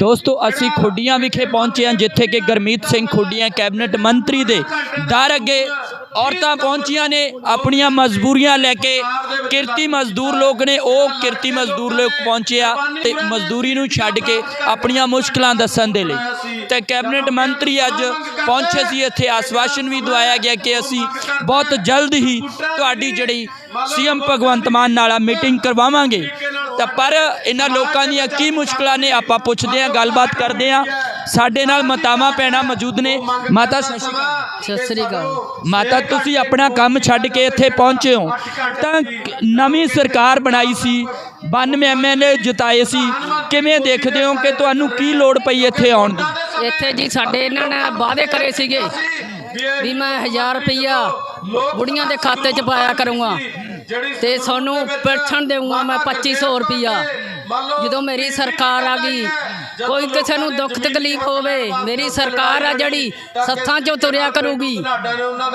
ਦੋਸਤੋ ਅਸੀਂ ਖੁੱਡੀਆਂ ਵਿਖੇ ਪਹੁੰਚੇ ਹਾਂ ਜਿੱਥੇ ਕਿ ਗਰਮੀਤ ਸਿੰਘ ਖੁੱਡੀਆਂ ਕੈਬਨਿਟ ਮੰਤਰੀ ਦੇ ਦਰ ਅੱਗੇ ਔਰਤਾਂ ਪਹੁੰਚੀਆਂ ਨੇ ਆਪਣੀਆਂ ਮਜਬੂਰੀਆਂ ਲੈ ਕੇ ਕਿਰਤੀ ਮਜ਼ਦੂਰ ਲੋਕ ਨੇ ਉਹ ਕਿਰਤੀ ਮਜ਼ਦੂਰ ਲੋਕ ਪਹੁੰਚੇ ਆ ਤੇ ਮਜ਼ਦੂਰੀ ਨੂੰ ਛੱਡ ਕੇ ਆਪਣੀਆਂ ਮੁਸ਼ਕਲਾਂ ਦੱਸਣ ਦੇ ਲਈ। ਤੇ ਕੈਬਨਿਟ ਮੰਤਰੀ ਅੱਜ ਪਹੁੰਚੇ ਸੀ ਇੱਥੇ ਆਸਵਾਸ਼ਨ ਵੀ ਦਵਾਇਆ ਗਿਆ ਕਿ ਅਸੀਂ ਬਹੁਤ ਜਲਦ ਹੀ ਤੁਹਾਡੀ ਜਿਹੜੀ ਸੀਐਮ ਭਗਵੰਤ ਮਾਨ ਨਾਲ ਮੀਟਿੰਗ ਕਰਵਾਵਾਂਗੇ। ਤਾਂ ਪਰ ਇਹਨਾਂ ਲੋਕਾਂ ਦੀਆਂ ਕੀ ਮੁਸ਼ਕਲਾਂ ਨੇ? ਆਪਾਂ ਪੁੱਛਦੇ ਹਾਂ ਗੱਲਬਾਤ ਕਰਦੇ ਹਾਂ। ਸਾਡੇ ਨਾਲ ਮਾਤਾਵਾਂ ਭੈਣਾਂ ਮੌਜੂਦ ਨੇ। ਮਾਤਾ ਸਤਿ ਸ੍ਰੀ ਅਕਾਲ। ਮਾਤਾ ਤੁਸੀਂ ਆਪਣਾ ਕੰਮ ਛੱਡ ਕੇ ਇੱਥੇ ਪਹੁੰਚੇ ਹੋ। ਤਾਂ ਨਵੀਂ ਸਰਕਾਰ ਬਣਾਈ ਸੀ। 92 ਐਮਐਲਏ ਜਿਤਾਏ ਸੀ। ਕਿਵੇਂ ਦੇਖਦੇ ਹੋ ਕਿ ਤੁਹਾਨੂੰ ਕੀ ਲੋੜ ਪਈ ਇੱਥੇ ਆਉਣ ਦੀ? ਇੱਥੇ ਜੀ ਸਾਡੇ ਇਹਨਾਂ ਨੇ ਵਾਅਦੇ ਕਰੇ ਸੀਗੇ ਵੀ ਮੈਂ 1000 ਰੁਪਈਆ ਬੁੜੀਆਂ ਦੇ ਖਾਤੇ 'ਚ ਪਾਇਆ ਕਰੂੰਗਾ। ਤੇ ਸਾਨੂੰ ਪੈਨਸ਼ਨ ਦੇਵਾਂਗਾ ਮੈਂ 2500 ਰੁਪਈਆ। ਜਦੋਂ ਮੇਰੀ ਸਰਕਾਰ ਆ ਗਈ ਕੋਈ ਕਿਸੇ ਨੂੰ ਦੁੱਖ ਤਕਲੀਫ ਹੋਵੇ ਮੇਰੀ ਸਰਕਾਰ ਆ ਜਿਹੜੀ ਸੱਥਾਂ 'ਚੋਂ ਤੁਰਿਆ ਕਰੂਗੀ।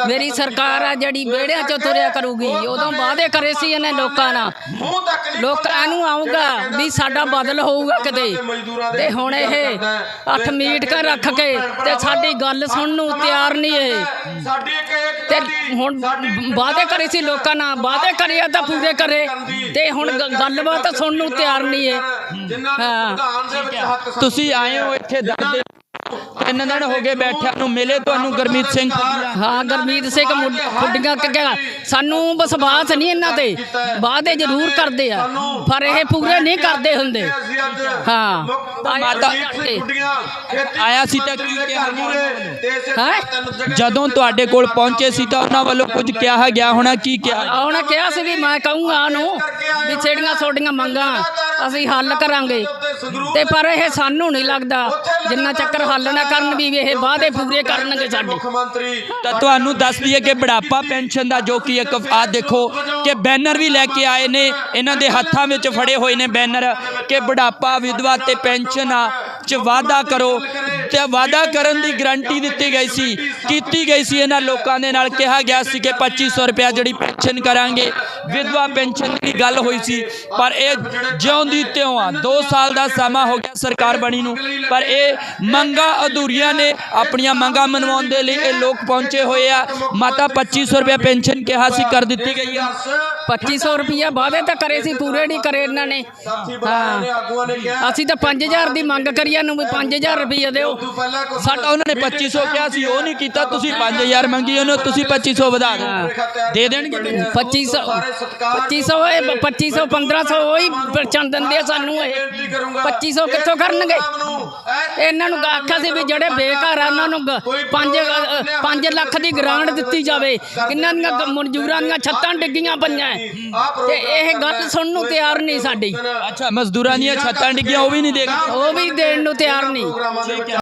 ਮੇਰੀ ਸਰਕਾਰ ਆ ਜਿਹੜੀ ਵਿਹੜਿਆਂ 'ਚੋਂ ਤੁਰਿਆ ਕਰੂਗੀ। ਉਦੋਂ ਵਾਅਦੇ ਕਰੇ ਸੀ ਇਹਨੇ ਲੋਕਾਂ ਨਾਲ। ਲੋਕਾਂ ਨੂੰ ਆਊਗਾ ਵੀ ਸਾਡਾ ਬਦਲ ਹੋਊਗਾ ਕਿਤੇ। ਤੇ ਹੁਣ ਇਹ ਅੱਠ ਮੀਟ ਕੇ ਰੱਖ ਕੇ ਤੇ ਸਾਡੀ ਗੱਲ ਸੁਣਨ ਨੂੰ ਤਿਆਰ ਨਹੀਂ ਇਹ। ਤੇ ਹੁਣ ਵਾਅਦੇ ਕਰੇ ਸੀ ਲੋਕਾਂ ਨਾਲ ਵਾਅਦੇ ਕਰੇ ਆ ਤਾਂ ਪੂਰੇ ਕਰੇ। ਤੇ ਹੁਣ ਗੱਲਬਾਤ ਸੁਣਨ ਨੂੰ ਤਿਆਰ ਨਹੀਂ ਇਹ। ਜਿਨ੍ਹਾਂ ਹਾਂ। ਨੇ ਸੰਵਿਧਾਨ ਦੇ ਵਿੱਚ ਹੱਕ ਤੁਸੀਂ ਆਏ ਹੋ ਇੱਥੇ ਦਰਦੇ ਤਿੰਨ ਦਿਨ ਹੋ ਗਏ ਬੈਠਿਆਂ ਨੂੰ ਮਿਲੇ ਤੁਹਾਨੂੰ ਗਰਮੀਤ ਸਿੰਘ ਖੁੱਡੀਆਂ ਹਾਂ ਗਰਮੀਤ ਸਿੰਘ ਮੁੰਡ- ਖੁੱਡੀਆਂ ਕਿਹਾ ਸਾਨੂੰ ਵਿਸ਼ਵਾਸ ਨਹੀਂ ਇਹਨਾਂ ਤੇ। ਵਾਅਦੇ ਜ਼ਰੂਰ ਕਰਦੇ ਆ। ਪਰ ਇਹ ਪੂਰੇ ਨਹੀਂ ਕਰਦੇ ਹੁੰਦੇ। ਹਾਂ। ਮਾਤਾ- ਆਇਆ ਸੀ ਤਾਂ ਕੀ ਕਿਹਾ ਹੈਂ? ਜਦੋਂ ਤੁਹਾਡੇ ਕੋਲ ਪਹੁੰਚੇ ਸੀ ਤਾਂ ਉਹਨਾਂ ਵੱਲੋਂ ਕੁਝ ਕਿਹਾ ਗਿਆ ਹੋਣਾ? ਕੀ ਕਿਹਾ? ਉਹਨੇ ਕਿਹਾ ਸੀ ਵੀ ਮੈਂ ਕਹੂੰਗਾ ਉਹਨੂੰ ਵੀ ਛੇੜੀਆਂ ਛੋਡੀਆਂ ਮੰਗਾਂ। ਅਸੀਂ ਹੱਲ ਕਰਾਂਗੇ। ਤੇ ਪਰ ਇਹ ਸਾਨੂੰ ਨਹੀਂ ਲੱਗਦਾ ਜਿੰਨਾ ਚੱਕਰ ਹੱਲ ਨਾ ਕਰਨ ਵੀ ਇਹ ਵਾਅਦੇ ਪੂਰੇ ਕਰਨਗੇ ਸਾਡੇ। ਮੁੱਖ ਮੰਤਰੀ ਤਾਂ ਤੁਹਾਨੂੰ ਦੱਸ ਦਈਏ ਕਿ ਬੁਢਾਪਾ ਪੈਨਸ਼ਨ ਦਾ ਜੋ ਕਿ ਇੱਕ ਆ ਦੇਖੋ ਕਿ ਬੈਨਰ ਵੀ ਲੈ ਕੇ ਆਏ ਨੇ ਇਹਨਾਂ ਦੇ ਹੱਥਾਂ ਵਿੱਚ ਫੜੇ ਹੋਏ ਨੇ ਬੈਨਰ ਕਿ ਬੁਢਾਪਾ ਵਿਧਵਾ ਤੇ ਪੈਨਸ਼ਨ ਆ ਚ ਵਾਅਦਾ ਕਰੋ। ਤੇ ਵਾਅਦਾ ਕਰਨ ਦੀ ਗਰੰਟੀ ਦਿੱਤੀ ਗਈ ਸੀ ਕੀਤੀ ਗਈ ਸੀ। ਇਹਨਾਂ ਲੋਕਾਂ ਦੇ ਨਾਲ ਕਿਹਾ ਗਿਆ ਸੀ ਕਿ 2500 ਰੁਪਇਆ ਜਿਹੜੀ ਪੈਨਸ਼ਨ ਕਰਾਂਗੇ। ਵਿਧਵਾ ਪੈਨਸ਼ਨ ਦੀ ਗੱਲ ਹੋਈ ਸੀ, ਪਰ ਇਹ ਜਿਉਂਦੀ ਤਿਉਂ ਆ। 2 ਸਾਲ ਦਾ ਸਮਾਂ ਹੋ ਗਿਆ ਸਰਕਾਰ ਬਣੀ ਨੂੰ, ਪਰ ਇਹ ਮੰਗਾਂ ਅਧੂਰੀਆਂ ਨੇ। ਆਪਣੀਆਂ ਮੰਗਾਂ ਮਨਵਾਉਣ ਦੇ ਲਈ ਇਹ ਲੋਕ ਪਹੁੰਚੇ ਹੋਏ ਆ। ਮਾਤਾ 2500 ਰੁਪਇਆ ਪੈਨਸ਼ਨ ਕਿਹਾ ਸੀ, ਕਰ ਦਿੱਤੀ ਗਈ ਆ। 2500 ਰੁਪਇਆ ਵਾਅਦੇ ਤਾਂ ਕਰੇ ਸੀ ਪੂਰੇ ਨਹੀਂ ਕਰੇ ਇਹਨਾਂ ਨੇ। ਹਾਂ। ਅਸੀਂ ਤਾਂ 5000 ਦੀ ਮੰਗ ਕਰੀਏ ਨੂੰ ਵੀ 5000 ਰੁਪਇਆ ਦਿਓ। ਸਾਡਾ ਉਹਨਾਂ ਨੇ 2500 ਕਿਹਾ ਸੀ ਉਹ ਨਹੀਂ ਕੀਤਾ ਤੁਸੀਂ 5000 ਮੰਗੀ ਉਹਨੂੰ ਤੁਸੀਂ 2500 ਵਧਾ ਦਿਓ। ਦੇ ਦੇਣਗੇ 2500 2500 ਇਹ 2500 1500 ਉਹੀ ਪਰਚਨ ਦਿੰਦੇ ਸਾਨੂੰ ਇਹ। 2500 ਕਿੱਥੋਂ ਕਰਨਗੇ? ਇਹਨਾਂ ਨੂੰ ਆਖਿਆ ਸੀ ਵੀ ਜਿਹੜੇ ਬੇਘਰ ਆ ਉਹਨਾਂ ਨੂੰ 5 5 ਲੱਖ ਦੀ ਗ੍ਰਾਂਟ ਦਿੱਤੀ ਜਾਵੇ। ਕਿੰਨਾਂ ਦੀਆਂ ਮਜ਼ਦੂਰਾਂ ਦੀਆਂ ਛੱਤਾਂ ਡਿੱਗੀਆਂ ਪਈਆਂ। ਤੇ ਇਹ ਗੱਲ ਸੁਣਨ ਨੂੰ ਤਿਆਰ ਨਹੀਂ ਸਾਡੀ। ਅੱਛਾ ਮਜ਼ਦੂਰਾਂ ਦੀਆਂ ਛੱਤਾਂ ਡਿੱਗੀਆਂ ਉਹ ਵੀ ਨਹੀਂ ਦੇਗਾ ਉਹ ਵੀ ਦੇਣ ਨੂੰ ਤਿਆਰ ਨਹੀਂ।